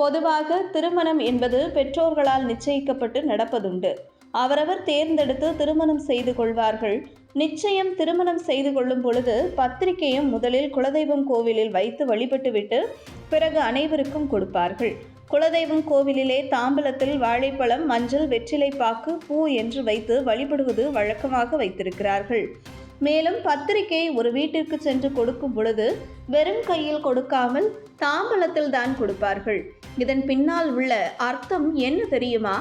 பொதுவாக திருமணம் என்பது பெற்றோர்களால் நிச்சயிக்கப்பட்டு நடப்பதுண்டு. அவரவர் தேர்ந்தெடுத்து திருமணம் செய்து கொள்வார்கள். நிச்சயம் திருமணம் செய்து கொள்ளும் பொழுது பத்திரிகையும் முதலில் குலதெய்வம் கோவிலில் வைத்து வழிபட்டுவிட்டு பிறகு அனைவருக்கும் கொடுப்பார்கள். குலதெய்வம் கோவிலிலே தாம்பலத்தில் வாழைப்பழம் மஞ்சள் வெற்றிலை பாக்கு பூ என்று வைத்து வழிபடுவது வழக்கமாக வைத்திருக்கிறார்கள். மேலும் பத்திரிகை ஒரு வீட்டிற்கு சென்று கொடுக்கும் பொழுது வெறும் கையில் கொடுக்காமல் தாம்பலத்தில் தான் கொடுப்பார்கள். இதன் பின்னால் உள்ள அர்த்தம் என்ன தெரியுமா?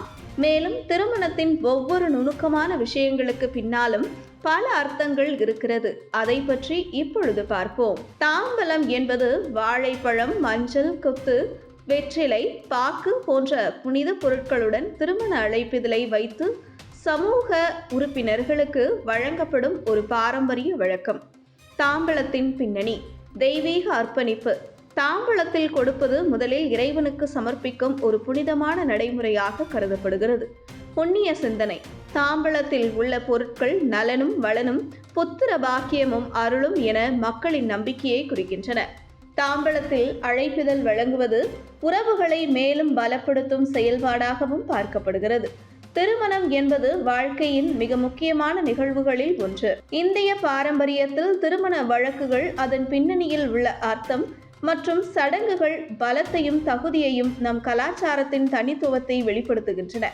மேலும் திருமணத்தின் ஒவ்வொரு நுணுக்கமான விஷயங்களுக்கு பின்னாலும் பல அர்த்தங்கள் இருக்கிறது. அதை பற்றி இப்பொழுது பார்ப்போம். தாம்பலம் என்பது வாழைப்பழம் மஞ்சள் கொத்து வெற்றிலை பாக்கு போன்ற புனித பொருட்களுடன் திருமண அழைப்பிதழை வைத்து சமூக உறுப்பினர்களுக்கு வழங்கப்படும் ஒரு பாரம்பரிய வழக்கம். தாம்பலத்தின் பின்னணி தெய்வீக அர்ப்பணிப்பு. தாம்பலத்தில் கொடுப்பது முதலில் இறைவனுக்கு சமர்ப்பிக்கும் ஒரு புனிதமான நடைமுறையாக கருதப்படுகிறது. புண்ணிய சிந்தனை. தாம்பழத்தில் உள்ள பொருட்கள் நலனும் வளனும் புத்திர பாக்கியமும் அருளும் என மக்களின் நம்பிக்கையை குறிக்கின்றன. தாம்பலத்தில் அழைப்பிதழ் வழங்குவது உறவுகளை மேலும் பலப்படுத்தும் செயல்பாடாகவும் பார்க்கப்படுகிறது. திருமணம் என்பது வாழ்க்கையின் மிக முக்கியமான நிகழ்வுகளில் ஒன்று. இந்திய பாரம்பரியத்தில் திருமண வழக்குகள் அதன் பின்னணியில் உள்ள அர்த்தம் மற்றும் சடங்குகள் பலத்தையும் தகுதியையும் நம் கலாச்சாரத்தின் தனித்துவத்தை வெளிப்படுத்துகின்றன.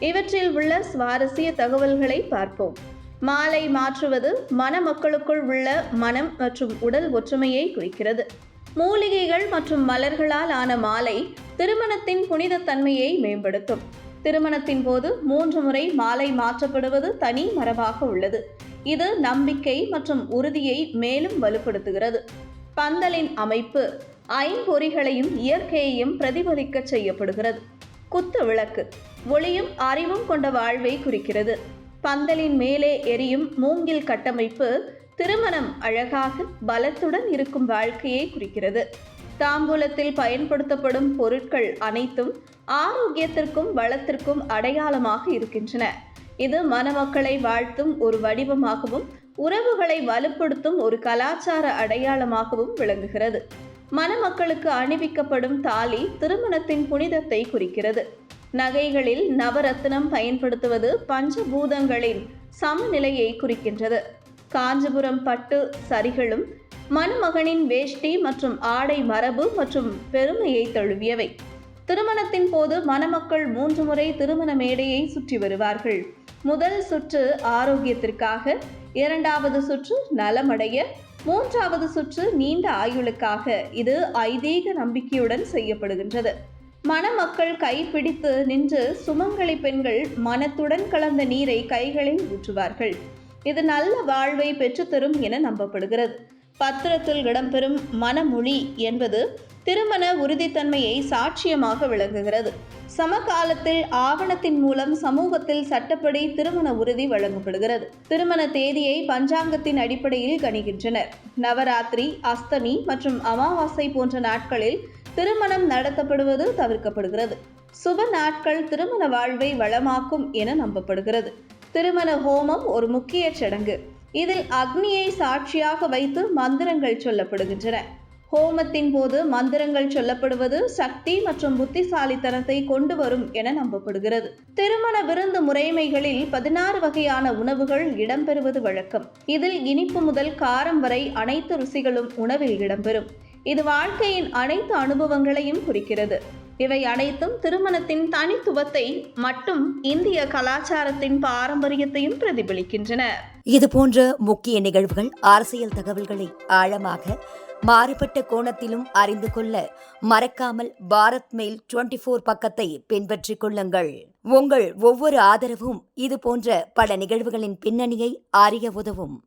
இவற்றில் உள்ள சுவாரஸ்ய தகவல்களை பார்ப்போம். மாலை மாற்றுவது மணமக்களுக்குள் உள்ள மனம் மற்றும் உடல் ஒற்றுமையை குறிக்கிறது. மூலிகைகள் மற்றும் மலர்களால் ஆன மாலை திருமணத்தின் புனித தன்மையை மேம்படுத்தும். திருமணத்தின் போது மூன்று முறை மாலை மாற்றப்படுவது தனி மரபாக உள்ளது. இது நம்பிக்கை மற்றும் உறுதியை மேலும் வலுப்படுத்துகிறது. பந்தலின் அமைப்பு ஐம்பொறிகளையும் இயற்கையையும் பிரதிபலிக்க செய்யப்படுகிறது. குத்து விளக்கு ஒளியும் அறிவும் கொண்ட வாழ்வை குறிக்கிறது. பந்தலின் மேலே எரியும் மூங்கில் கட்டமைப்பு திருமணம் அழகாக பலத்துடன் இருக்கும் வாழ்க்கையை குறிக்கிறது. தாம்பூலத்தில் பயன்படுத்தப்படும் பொருட்கள் அனைத்தும் ஆரோக்கியத்திற்கும் வளத்திற்கும் அடையாளமாக இருக்கின்றன. இது மணமக்களை வாழ்த்தும் ஒரு வடிவமாகவும் உறவுகளை வலுப்படுத்தும் ஒரு கலாச்சார அடையாளமாகவும் விளங்குகிறது. மணமக்களுக்கு அணிவிக்கப்படும் தாலி திருமணத்தின் புனிதத்தை குறிக்கிறது. நகைகளில் நவரத்னம் பயன்படுத்துவது பஞ்சபூதங்களின் சமநிலையை குறிக்கின்றது. காஞ்சிபுரம் பட்டு சரிகளும் மணமகனின் வேஷ்டி மற்றும் ஆடை மரபு மற்றும் பெருமையை தழுவியவை. திருமணத்தின் போது மணமக்கள் மூன்று முறை திருமண மேடையை சுற்றி வருவார்கள். முதல் சுற்று ஆரோக்கியத்திற்காக இரண்டாவது சுற்று நலமடைய மூன்றாவது சுற்று நீண்ட ஆயுளுக்காக. இது ஐதீக நம்பிக்கையுடன் செய்யப்படுகின்றது. மணமக்கள் கைப்பிடித்து நின்று சுமங்கலி பெண்கள் மனத்துடன் கலந்த நீரை கைகளில் ஊற்றுவார்கள். இது நல்ல வாழ்வை பெற்றுத்தரும் என நம்பப்படுகிறது. பத்திரத்தில் இடம்பெறும் மனமொழி என்பது திருமண உறுதித்தன்மையை சாட்சியமாக விளங்குகிறது. சமகாலத்தில் ஆவணத்தின் மூலம் சமூகத்தில் சட்டப்படி திருமண உறுதி வழங்கப்படுகிறது. திருமண தேதியை பஞ்சாங்கத்தின் அடிப்படையில் கணிக்கின்றனர். நவராத்திரி அஸ்தமி மற்றும் அமாவாசை போன்ற நாட்களில் திருமணம் நடத்தப்படுவது தவிர்க்கப்படுகிறது. சுப நாட்கள் திருமண வாழ்வை வளமாக்கும் என நம்பப்படுகிறது. திருமண ஹோமம் ஒரு முக்கிய சடங்கு. இதில் அக்னியை சாட்சியாக வைத்து மந்திரங்கள் சொல்லப்படுகின்றன. ஹோமத்தின் போது மந்திரங்கள் சொல்லப்படுவது சக்தி மற்றும் புத்திசாலித்தனத்தை கொண்டு வரும் என நம்பப்படுகிறது. திருமண விருந்து முறைமைகளில் பதினாறு வகையான உணவுகள் இடம்பெறுவது வழக்கம். இதில் இனிப்பு முதல் காரம் வரை அனைத்து ருசிகளும் உணவில் இடம்பெறும். இது வாழ்க்கையின் அனைத்து அனுபவங்களையும் குறிக்கிறது. இவை அனைத்தும் திருமணத்தின் தனித்துவத்தை மட்டும் இந்திய கலாச்சாரத்தின் பாரம்பரியத்தையும் பிரதிபலிக்கின்றன. இது போன்ற முக்கிய நிகழ்வுகள் அரசியல் தகவல்களை ஆழமாக மாறுபட்ட கோணத்திலும் அறிந்து கொள்ள மறக்காமல் பாரத் மெயில் டுவெண்டி ஃபோர் பக்கத்தை பின்பற்றிக் கொள்ளுங்கள். உங்கள் ஒவ்வொரு ஆதரவும் இது போன்ற பல நிகழ்வுகளின் பின்னணியை அறிய உதவும்.